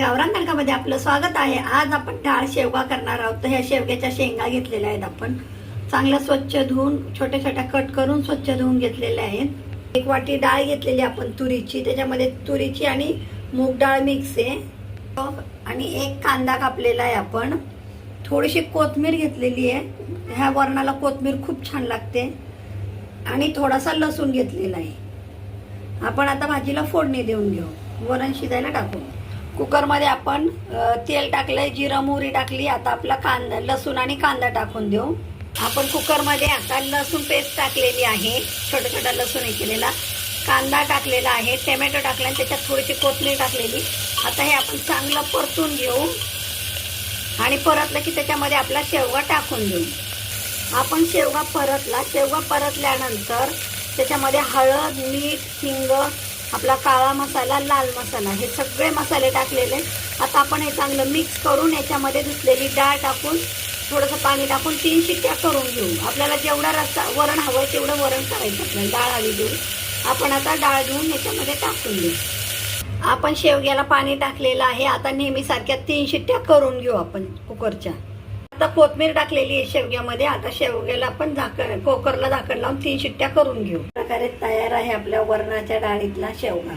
गावरान तडकामध्ये आपलं स्वागत आहे. आज आपण डाळ शेवगा करणार आहोत. तर ह्या शेवग्याच्या शेंगा घेतलेल्या आहेत आपण. चांगल्या स्वच्छ धुवून छोट्या छोट्या कट करून स्वच्छ धुवून घेतलेल्या आहेत. एक वाटी डाळ घेतलेली आपण तुरीची. त्याच्यामध्ये तुरीची आणि मूग डाळ मिक्स आहे. आणि एक कांदा कापलेला आहे आपण. थोडीशी कोथमीर घेतलेली आहे. ह्या वरणाला कोथमीर खूप छान लागते. आणि थोडासा लसूण घेतलेला आहे. आपण आता भाजीला फोडणी देऊन घेऊ. वरण शिजायला टाकू. कुकरमध्ये आपण तेल तेल टाकलंय जिरं मोहरी टाकली आता आपला कांदा लसूण आणि कांदा टाकून देऊ. आपण कुकरमध्ये आता लसूण पेस्ट टाकलेली आहे छोटा छोटा लसूण हे केलेला. कांदा टाकलेला आहे टोमॅटो टाकला आणि त्याच्यात थोडीशी कोथमीर टाकलेली. आता हे आपण चांगलं परतून घेऊ. आणि परतलं की त्याच्यामध्ये आपला शेवगा टाकून देऊ. आपण शेवगा परतला शेवगा परतल्यानंतर त्याच्यामध्ये हळद मीठ हिंग आपला काळा मसाला लाल मसाला हे सगळे मसाले टाकलेले. आता आपण हे चांगलं मिक्स करून याच्यामध्ये धुतलेली डाळ टाकून थोडंसं पाणी टाकून तीन शिट्ट्या करून घेऊ. आपल्याला जेवढा रस्सा वरण हवं तेवढं वरण करायचं आपल्याला डाळ हवी देऊन. आपण आता डाळ घेऊन याच्यामध्ये टाकून देऊ. आपण शेवग्याला पाणी टाकलेलं आहे. आता नेहमीसारख्या तीन शिट्ट्या करून घेऊ आपण कुकरच्या. आता कोथमीर टाकलेली आहे शेवग्यामध्ये. आता शेवग्याला आपण झाकण कोकरला झाकण लावून तीन शिट्ट्या करून घेऊ. प्रकारे तयार आहे आपल्या वरणाच्या डाळीतला शेवगा.